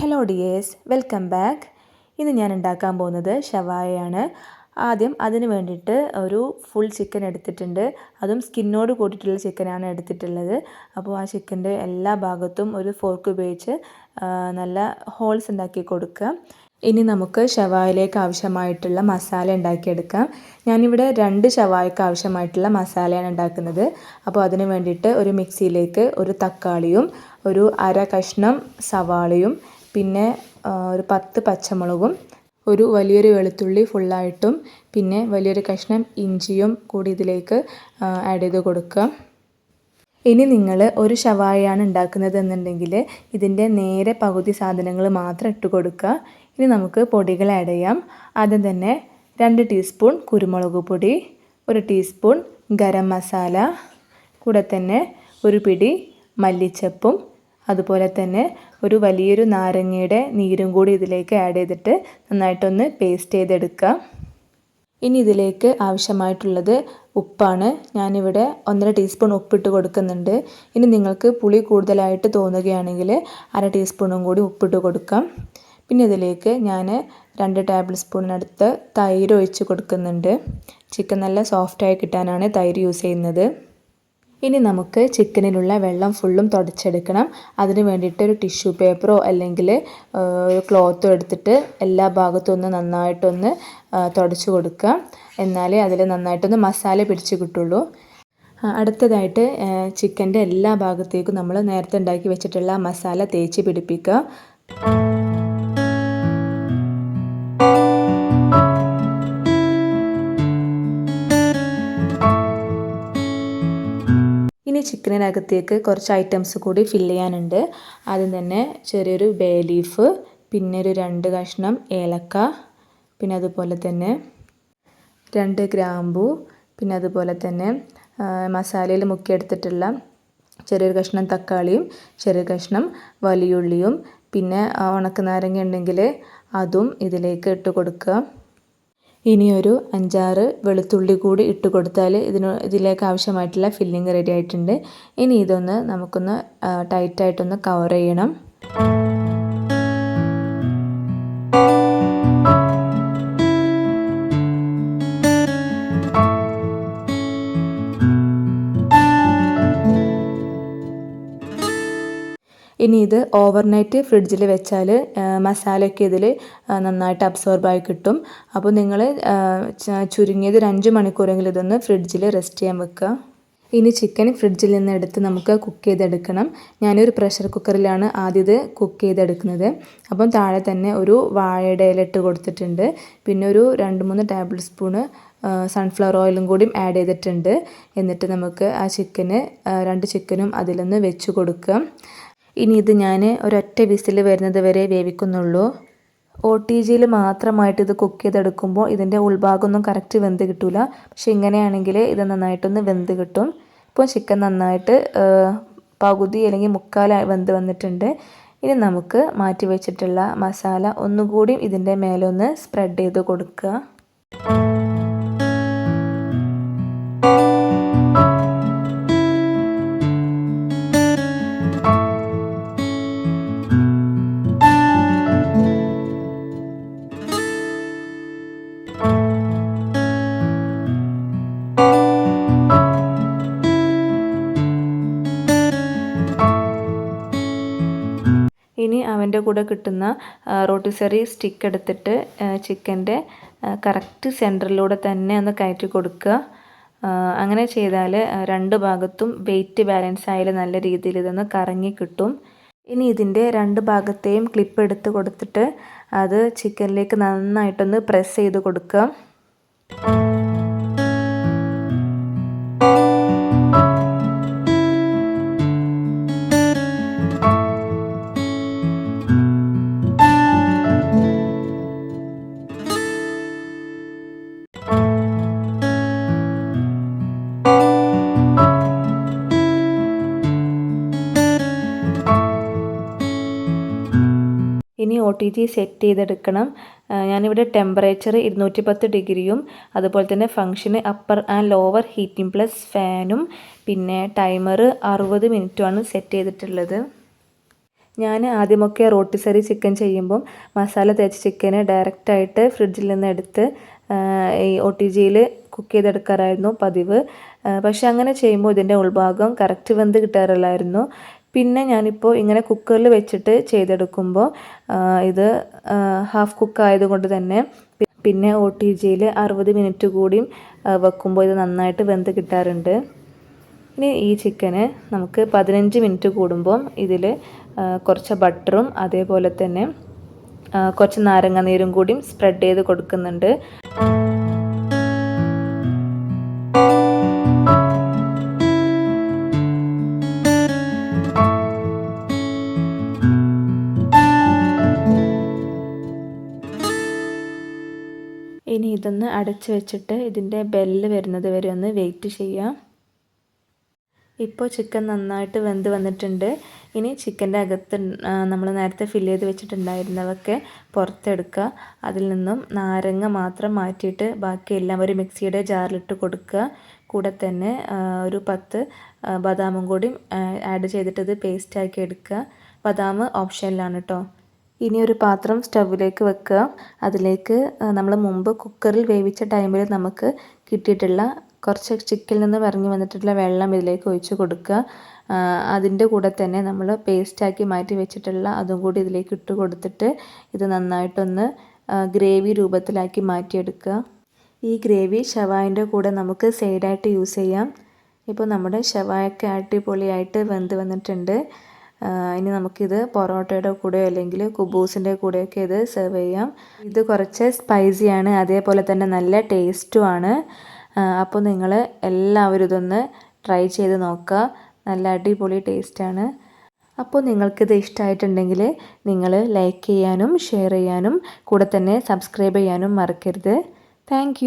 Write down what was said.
Hello dears welcome back ഇന്ന് ഞാൻ ഉണ്ടാക്കാൻ പോകുന്നത് ഷവായയാണ്. ആദ്യം അതിന് വേണ്ടിയിട്ട് ഒരു ഫുൾ ചിക്കൻ എടുത്തിട്ടുണ്ട്. അതും സ്കിന്നോട് കൂട്ടിയിട്ടുള്ള ചിക്കനാണ് എടുത്തിട്ടുള്ളത്. അപ്പോൾ ആ ചിക്കന്റെ എല്ലാ ഭാഗത്തും ഒരു ഫോർക്ക് ഉപയോഗിച്ച് നല്ല ഹോൾസ് ഉണ്ടാക്കി കൊടുക്കുക ഇനി നമുക്ക് ഷവായിലേക്ക് ആവശ്യമായിട്ടുള്ള മസാല ഉണ്ടാക്കിയെടുക്കാം. ഞാനിവിടെ രണ്ട് ഷവായ്ക്ക് ആവശ്യമായിട്ടുള്ള മസാലയാണ് ഉണ്ടാക്കുന്നത്. അപ്പോൾ അതിന് വേണ്ടിയിട്ട് ഒരു മിക്സിയിലേക്ക് ഒരു തക്കാളിയും ഒരു അര കഷ്ണം സവാളയും പിന്നെ ഒരു പത്ത് പച്ചമുളകും ഒരു വലിയൊരു വെളുത്തുള്ളി ഫുള്ളായിട്ടും പിന്നെ വലിയൊരു കഷ്ണം ഇഞ്ചിയും കൂടി ഇതിലേക്ക് ആഡ് ചെയ്ത് കൊടുക്കുക. ഇനി നിങ്ങൾ ഒരു ഷവായാണ് ഉണ്ടാക്കുന്നത് എന്നുണ്ടെങ്കിൽ ഇതിന്റെ നേരെ പകുതി സാധനങ്ങൾ മാത്രം ഇട്ട് കൊടുക്കുക. ഇനി നമുക്ക് പൊടികൾ ആഡ് ചെയ്യാം. ആദ്യം തന്നെ രണ്ട് ടീസ്പൂൺ കുരുമുളക് പൊടി ഒരു ടീസ്പൂൺ ഗരം മസാല കൂടെ തന്നെ ഒരു പിടി മല്ലിച്ചപ്പും അതുപോലെ തന്നെ ഒരു വലിയൊരു നാരങ്ങയുടെ നീരും കൂടി ഇതിലേക്ക് ആഡ് ചെയ്തിട്ട് നന്നായിട്ടൊന്ന് പേസ്റ്റ് ചെയ്തെടുക്കുക. ഇനി ഇതിലേക്ക് ആവശ്യമായിട്ടുള്ളത് ഉപ്പാണ്. ഞാനിവിടെ ഒന്നര ടീസ്പൂൺ ഉപ്പിട്ട് കൊടുക്കുന്നുണ്ട്. ഇനി നിങ്ങൾക്ക് പുളി കൂടുതലായിട്ട് തോന്നുകയാണെങ്കിൽ അര ടീസ്പൂണും കൂടി ഉപ്പിട്ട് കൊടുക്കാം. പിന്നെ ഇതിലേക്ക് ഞാൻ രണ്ട് ടേബിൾ സ്പൂണിനടുത്ത് തൈര് ഒഴിച്ച് കൊടുക്കുന്നുണ്ട്. ചിക്കൻ നല്ല സോഫ്റ്റായി കിട്ടാനാണ് തൈര് യൂസ് ചെയ്യുന്നത്. ഇനി നമുക്ക് ചിക്കനിലുള്ള വെള്ളം ഫുള്ളും തുടച്ചെടുക്കണം. അതിന് വേണ്ടിയിട്ട് ഒരു ടിഷ്യൂ പേപ്പറോ അല്ലെങ്കിൽ ഒരു ക്ലോത്തോ എടുത്തിട്ട് എല്ലാ ഭാഗത്തും ഒന്ന് നന്നായിട്ടൊന്ന് തുടച്ചു കൊടുക്കുക. എന്നാലേ അതിൽ നന്നായിട്ടൊന്ന് മസാല പിടിച്ച് കിട്ടുള്ളൂ. അടുത്തതായിട്ട് ചിക്കന്റെ എല്ലാ ഭാഗത്തേക്കും നമ്മൾ നേരത്തെ ഉണ്ടാക്കി വെച്ചിട്ടുള്ള മസാല തേച്ച് പിടിപ്പിക്കുക. ചിക്കനിനകത്തേക്ക് കുറച്ച് ഐറ്റംസ് കൂടി ഫില്ല് ചെയ്യാനുണ്ട്. ആദ്യം തന്നെ ചെറിയൊരു ബേ ലീഫ് പിന്നെ ഒരു രണ്ട് കഷ്ണം ഏലക്ക പിന്നെ അതുപോലെ തന്നെ രണ്ട് ഗ്രാമ്പു പിന്നെ അതുപോലെ തന്നെ മസാലയിൽ മുക്കിയെടുത്തിട്ടുള്ള ചെറിയൊരു കഷ്ണം തക്കാളിയും ചെറിയ കഷ്ണം വലിയുള്ളിയും പിന്നെ ഉണക്ക നാരങ്ങ ഉണ്ടെങ്കിൽ അതും ഇതിലേക്ക് ഇട്ട് കൊടുക്കുക. ഇനിയൊരു അഞ്ചാറ് വെളുത്തുള്ളി കൂടി ഇട്ട് കൊടുത്താൽ ഇതിന് ഇതിലേക്ക് ആവശ്യമായിട്ടുള്ള ഫില്ലിങ് റെഡി ആയിട്ടുണ്ട്. ഇനി ഇതൊന്ന് നമുക്കൊന്ന് ടൈറ്റായിട്ടൊന്ന് കവർ ചെയ്യണം. ഇനി ഇത് ഓവർനൈറ്റ് ഫ്രിഡ്ജിൽ വെച്ചാൽ മസാലയൊക്കെ ഇതിൽ നന്നായിട്ട് അബ്സോർബായി കിട്ടും. അപ്പോൾ നിങ്ങൾ ചുരുങ്ങിയത് ഒരു അഞ്ച് മണിക്കൂറെങ്കിലും ഇതൊന്ന് ഫ്രിഡ്ജിൽ റെസ്റ്റ് ചെയ്യാൻ വെക്കുക. ഇനി ചിക്കൻ ഫ്രിഡ്ജിൽ നിന്ന് എടുത്ത് നമുക്ക് കുക്ക് ചെയ്തെടുക്കണം. ഞാനൊരു പ്രഷർ കുക്കറിലാണ് ആദ്യം ഇത് കുക്ക് ചെയ്തെടുക്കുന്നത്. അപ്പം താഴെ തന്നെ ഒരു വാഴയുടെ ഇല കൊടുത്തിട്ടുണ്ട്. പിന്നെ ഒരു രണ്ട് മൂന്ന് ടേബിൾ സ്പൂണ് സൺഫ്ലവർ ഓയിലും കൂടിയും ആഡ് ചെയ്തിട്ടുണ്ട്. എന്നിട്ട് നമുക്ക് ആ ചിക്കന് രണ്ട് ചിക്കനും അതിലൊന്ന് വെച്ച് കൊടുക്കുക ഇനി ഇത് ഞാൻ ഒരൊറ്റ വിസിൽ വരുന്നത് വരെ വേവിക്കുന്നുള്ളൂ. ഒ ടി ജിയിൽ മാത്രമായിട്ട് ഇത് കുക്ക് ചെയ്തെടുക്കുമ്പോൾ ഇതിന്റെ ഉൾഭാഗമൊന്നും കറക്റ്റ് വെന്ത് കിട്ടില്ല പക്ഷെ ഇങ്ങനെയാണെങ്കിൽ ഇത് നന്നായിട്ടൊന്ന് വെന്ത് കിട്ടും. ഇപ്പോൾ ചിക്കൻ നന്നായിട്ട് പകുതി അല്ലെങ്കിൽ മുക്കാൽ വെന്ത് വന്നിട്ടുണ്ട്. ഇനി നമുക്ക് മാറ്റി വെച്ചിട്ടുള്ള മസാല ഒന്നുകൂടി ഇതിന്റെ മേലൊന്ന് സ്പ്രെഡ് ചെയ്ത് കൊടുക്കുക. കൂടെ കിട്ടുന്ന റോട്ടിസറി സ്റ്റിക്ക് എടുത്തിട്ട് ചിക്കന്റെ കറക്റ്റ് സെന്ററിലൂടെ തന്നെ ഒന്ന് കയറ്റി കൊടുക്കുക. അങ്ങനെ ചെയ്താൽ രണ്ട് ഭാഗത്തും വെയിറ്റ് ബാലൻസ് ആയാലും നല്ല രീതിയിൽ ഇതൊന്ന് കറങ്ങി കിട്ടും. ഇനി ഇതിന്റെ രണ്ട് ഭാഗത്തെയും ക്ലിപ്പ് എടുത്ത് കൊടുത്തിട്ട് അത് ചിക്കനിലേക്ക് നന്നായിട്ടൊന്ന് പ്രസ് ചെയ്ത് കൊടുക്കുക. ഇനി ഒ ടി ജി സെറ്റ് ചെയ്തെടുക്കണം. ഞാനിവിടെ ടെമ്പറേച്ചർ ഇരുന്നൂറ്റി പത്ത് ഡിഗ്രിയും അതുപോലെ തന്നെ ഫംഗ്ഷന് upper and lower heating plus ഫാനും പിന്നെ ടൈമർ അറുപത് മിനിറ്റുമാണ് സെറ്റ് ചെയ്തിട്ടുള്ളത്. ഞാൻ ആദ്യമൊക്കെ റോട്ടിസറി ചിക്കൻ ചെയ്യുമ്പം മസാല തേച്ച ചിക്കന് ഡയറക്റ്റായിട്ട് ഫ്രിഡ്ജിൽ നിന്ന് എടുത്ത് ഈ ഒ ടി ജിയിൽ കുക്ക് ചെയ്തെടുക്കാറായിരുന്നു പതിവ്. പക്ഷെ അങ്ങനെ ചെയ്യുമ്പോൾ ഇതിന്റെ ഉൾഭാഗം കറക്റ്റ് വെന്ത് കിട്ടാറില്ലായിരുന്നു. പിന്നെ ഞാനിപ്പോൾ ഇങ്ങനെ കുക്കറിൽ വെച്ചിട്ട് ചെയ്തെടുക്കുമ്പോൾ ഇത് ഹാഫ് കുക്ക് ആയതുകൊണ്ട് തന്നെ പിന്നെ ഒ ടി ജിയിൽ അറുപത് മിനിറ്റ് കൂടിയും വെക്കുമ്പോൾ ഇത് നന്നായിട്ട് വെന്ത് കിട്ടാറുണ്ട്. ഇനി ഈ ചിക്കന് നമുക്ക് പതിനഞ്ച് മിനിറ്റ് കൂടുമ്പം ഇതിൽ കുറച്ച് ബട്ടറും അതേപോലെ തന്നെ കുറച്ച് നാരങ്ങ നീരും കൂടിയും സ്പ്രെഡ് ചെയ്ത് കൊടുക്കുന്നുണ്ട്. ഇനി ഇതൊന്ന് അടച്ച് വെച്ചിട്ട് ഇതിന്റെ ബെല്ല് വരുന്നത് വരെ ഒന്ന് വെയിറ്റ് ചെയ്യാം. ഇപ്പോൾ ചിക്കൻ നന്നായിട്ട് വെന്ത് വന്നിട്ടുണ്ട്. ഇനി ചിക്കന്റെ അകത്ത് നമ്മൾ നേരത്തെ ഫില്ല് ചെയ്ത് വെച്ചിട്ടുണ്ടായിരുന്നതൊക്കെ പുറത്തെടുക്കുക. അതിൽ നിന്നും നാരങ്ങ മാത്രം മാറ്റിയിട്ട് ബാക്കിയെല്ലാം ഒരു മിക്സിയുടെ ജാറിലിട്ട് കൊടുക്കുക. കൂടെ തന്നെ ഒരു പത്ത് ബദാമും കൂടി ആഡ് ചെയ്തിട്ട് ഇത് പേസ്റ്റാക്കി എടുക്കുക. ബദാം ഓപ്ഷനിലാണ് കേട്ടോ ഇനി ഒരു പാത്രം സ്റ്റൗവിലേക്ക് വെക്കുക. അതിലേക്ക് നമ്മൾ മുമ്പ് കുക്കറിൽ വേവിച്ച ടൈമിൽ നമുക്ക് കിട്ടിയിട്ടുള്ള കുറച്ച് ചിക്കിൽ നിന്ന് ഇറങ്ങി വന്നിട്ടുള്ള വെള്ളം ഇതിലേക്ക് ഒഴിച്ച് കൊടുക്കുക. അതിന്റെ കൂടെ തന്നെ നമ്മൾ പേസ്റ്റാക്കി മാറ്റി വെച്ചിട്ടുള്ള അതും കൂടി ഇതിലേക്ക് ഇട്ട് കൊടുത്തിട്ട് ഇത് നന്നായിട്ടൊന്ന് ഗ്രേവി രൂപത്തിലാക്കി മാറ്റിയെടുക്കുക. ഈ ഗ്രേവി ഷവായിന്റെ കൂടെ നമുക്ക് സൈഡായിട്ട് യൂസ് ചെയ്യാം. ഇപ്പോൾ നമ്മുടെ ഷവായൊക്കെ അടിപൊളിയായിട്ട് വെന്ത് വന്നിട്ടുണ്ട്. ഇനി നമുക്കിത് പൊറോട്ടയുടെ കൂടെ അല്ലെങ്കിൽ കുബൂസിന്റെ കൂടെയൊക്കെ ഇത് സെർവ് ചെയ്യാം. ഇത് കുറച്ച് സ്പൈസിയാണ് അതേപോലെ തന്നെ നല്ല ടേസ്റ്റുമാണ് അപ്പോൾ നിങ്ങൾ എല്ലാവരും ഇതൊന്ന് ട്രൈ ചെയ്ത് നോക്കുക. നല്ല അടിപൊളി ടേസ്റ്റാണ് അപ്പോൾ നിങ്ങൾക്കിത് ഇഷ്ടമായിട്ടുണ്ടെങ്കിൽ നിങ്ങൾ ലൈക്ക് ചെയ്യാനും ഷെയർ ചെയ്യാനും കൂടെ തന്നെ സബ്സ്ക്രൈബ് ചെയ്യാനും മറക്കരുത്. താങ്ക്